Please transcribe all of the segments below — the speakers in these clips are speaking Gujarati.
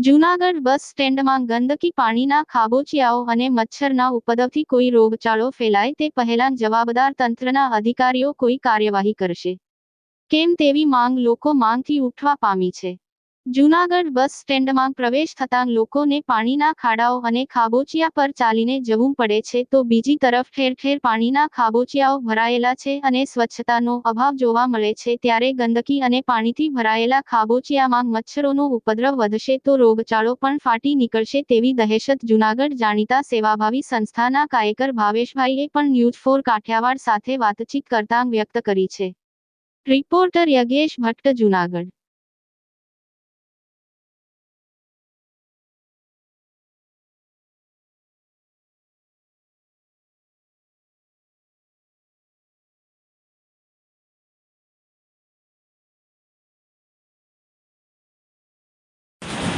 જૂનાગઢ બસ સ્ટેન્ડમાં ગંદકી પાણીના ખાબોચિયાઓ અને મચ્છરના ઉપદ્રવથી કોઈ રોગચાળો ફેલાય તે પહેલા જવાબદાર તંત્રના અધિકારીઓ કોઈ કાર્યવાહી કરશે. કેમ તેવી માંગ લોકો માંગથી ઉઠવા પામી છે. જૂનાગઢ બસ સ્ટેન્ડમાં પ્રવેશ થતાં લોકોને પાણીના ખાડાઓ અને ખાબોચિયા પર ચાલીને જવું પડે છે તો બીજી તરફ ઠેર ઠેર પાણીના ખાબોચિયાઓ ભરાયેલા છે અને સ્વચ્છતાનો અભાવ જોવા મળે છે. ત્યારે ગંદકી અને પાણીથી ભરાયેલા ખાબોચિયામાં મચ્છરોનો ઉપદ્રવ વધશે તો રોગચાળો પણ ફાટી નીકળશે તેવી દહેશત જૂનાગઢ જાણીતા સેવાભાવી સંસ્થાના કાયકર ભાવેશભાઈએ પણ ન્યૂઝ ફોર કાઠિયાવાડ સાથે વાતચીત કરતાં વ્યક્ત કરી છે. રિપોર્ટર યજ્ઞેશ ભટ્ટ, જૂનાગઢ.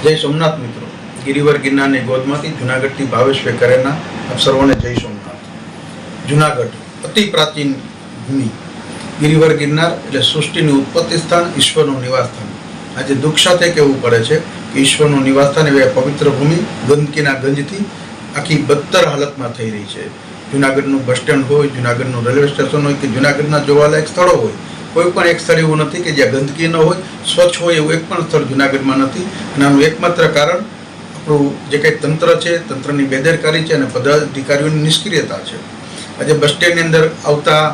જય સોમનાથ મિત્રો. ગિરિવર ગિરનારની ગોદમાંથી જુનાગઢથી ભાવેશ વેકરેના આપ સર્વોને જય સોમનાથ. જુનાગઢ, અતિ પ્રાચીન ભૂમિ. ગિરિવર ગિરનાર એટલે સૃષ્ટિનું ઉત્પત્તિ સ્થાન ઈશ્વરનું નિવાસસ્થાન. આજે દુઃખ સાથે કહેવું પડે છે કે ઈશ્વરનું નિવાસસ્થાન એવી પવિત્ર ભૂમિ ગંદકીના ગંજથી આખી બદતર હાલતમાં થઈ રહી છે. જુનાગઢનું બસ સ્ટેન્ડ હોય, જુનાગઢનું રેલવે સ્ટેશન હોય કે જુનાગઢના જોવાલાયક સ્થળો હોય કોઈ પણ એક સ્થળ એવું નથી કે જ્યાં ગંદકી ન હોય, સ્વચ્છ હોય એવું એક પણ સ્થળ જુનાગઢમાં નથી. અને આનું એકમાત્ર કારણ આપણું જે કંઈ તંત્ર છે, તંત્રની બેદરકારી છે અને પદાધિકારીઓની નિષ્ક્રિયતા છે. આજે બસ સ્ટેન્ડની અંદર આવતા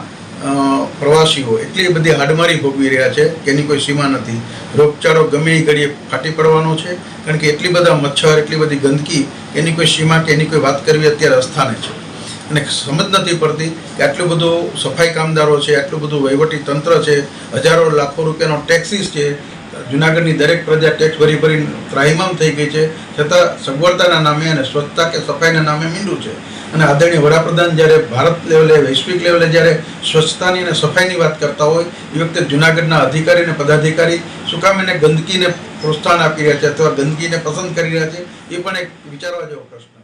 પ્રવાસીઓ એટલી બધી હાડમારી ભોગવી રહ્યા છે કે એની કોઈ સીમા નથી. રોગચાળો ગમે એ ઘડીએ ફાટી પડવાનો છે, કારણ કે એટલી બધા મચ્છર, એટલી બધી ગંદકી, એની કોઈ સીમા કે એની કોઈ વાત કરવી અત્યારે અસ્થાને છે. અને સમજ નથી પડતી કે આટલું બધું સફાઈ કામદારો છે, આટલું બધું વહીવટી તંત્ર છે, હજારો લાખો રૂપિયાનો ટેક્સીસ છે. જુનાગઢની દરેક પ્રજા ટેક્સ ભરી ભરી ત્રાહિમામ થઈ ગઈ છે. છતાં સગવડતાના નામે અને સ્વચ્છતા કે સફાઈના નામે મીંડું છે. અને આદરણીય વડાપ્રધાન જ્યારે ભારત લેવલે, વૈશ્વિક લેવલે જ્યારે સ્વચ્છતાની અને સફાઈની વાત કરતા હોય, એ વખતે જુનાગઢના અધિકારી અને પદાધિકારી શું કામ એને ગંદકીને પ્રોત્સાહન આપી રહ્યા છે અથવા ગંદકીને પસંદ કરી રહ્યા છે? એ પણ એક વિચારવા જેવો પ્રશ્ન